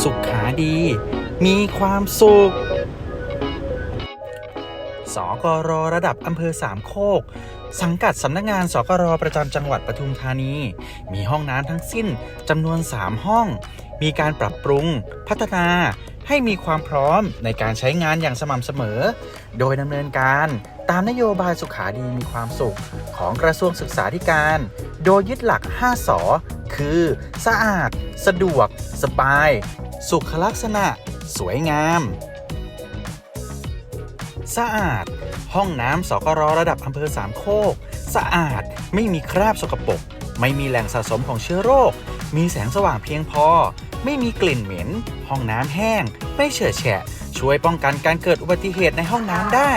สุขาดี มีความสุข สกรระดับอำเภอสามโคก สังกัดสำนักงานสกรประจำจังหวัดปทุมธานี มีห้องน้ำทั้งสิ้นจำนวน 3 ห้อง มีการปรับปรุง พัฒนาให้มีความพร้อมในการใช้งานอย่างสม่ำเสมอ โดยดำเนินการตามนโยบายสุขาดีมีความสุขของกระทรวงศึกษาธิการ โดยยึดหลัก 5สอ คือ สะอาด สะดวก สบาย สุขลักษณะ สวยงาม สะอาด ห้องน้ำสกรระดับอำเภอสามโคก สะอาดไม่มีคราบสกปรกไม่มีแหล่งสะสมของเชื้อโรค มีแสงสว่างเพียงพอ ไม่มีกลิ่นเหม็น ห้องน้ำแห้ง ไม่เฉอะแฉะ ช่วยป้องกันการเกิดอุบัติเหตุในห้องน้ำได้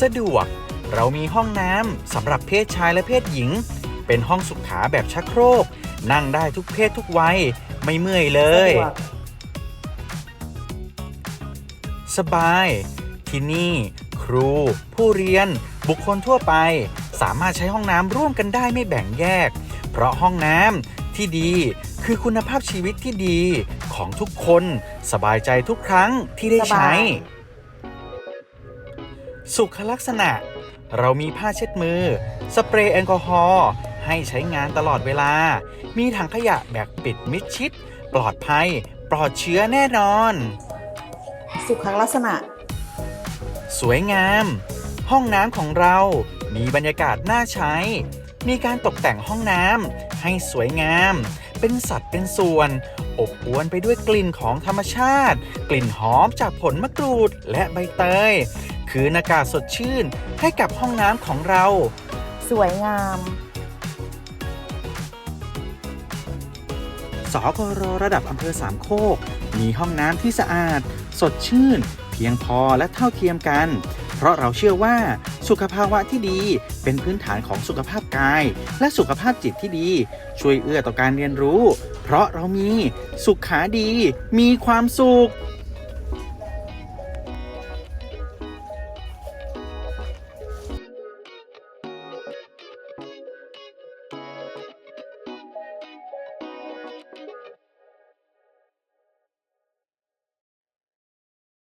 สะดวก เรามีห้องน้ำสำหรับเพศชายและเพศหญิง เป็นห้องสุขาแบบชักโครก นั่งได้ทุกเพศทุกวัย ไม่เมื่อยเลย สบาย ที่นี่ ครู ผู้เรียน บุคคลทั่วไป สามารถใช้ห้องน้ำร่วมกันได้ไม่แบ่งแยก เพราะห้องน้ำที่ดีคือคุณภาพชีวิตที่ดีของทุกคนสบายใจทุกครั้งที่ได้ใช้ สุขลักษณะ เรามีผ้าเช็ดมือ สเปรย์แอลกอฮอล์ ให้ใช้งานตลอดเวลา มีถังขยะแบบปิดมิดชิด ปลอดภัย ปลอดเชื้อแน่นอน สุขลักษณะ สวยงาม ห้องน้ำของเรา มีบรรยากาศน่าใช้ มีการตกแต่งห้องน้ำให้สวยงาม เป็นสัดเป็นส่วน อบอวลไปด้วยกลิ่นของธรรมชาติ กลิ่นหอมจากผลมะกรูดและใบเตย คืนอากาศสดชื่นให้กับห้องน้ำของเรา สวยงาม สกรระดับอำเภอสามโคก มีห้องน้ำที่สะอาด สดชื่น เพียงพอและเท่าเทียมกัน เพราะเราเชื่อว่าสุขภาวะที่ดีเป็นพื้นฐานของสุขภาพกาย และสุขภาพจิตที่ดี ช่วยเอื้อต่อการเรียนรู้ เพราะเรามีสุขขาดี มีความสุข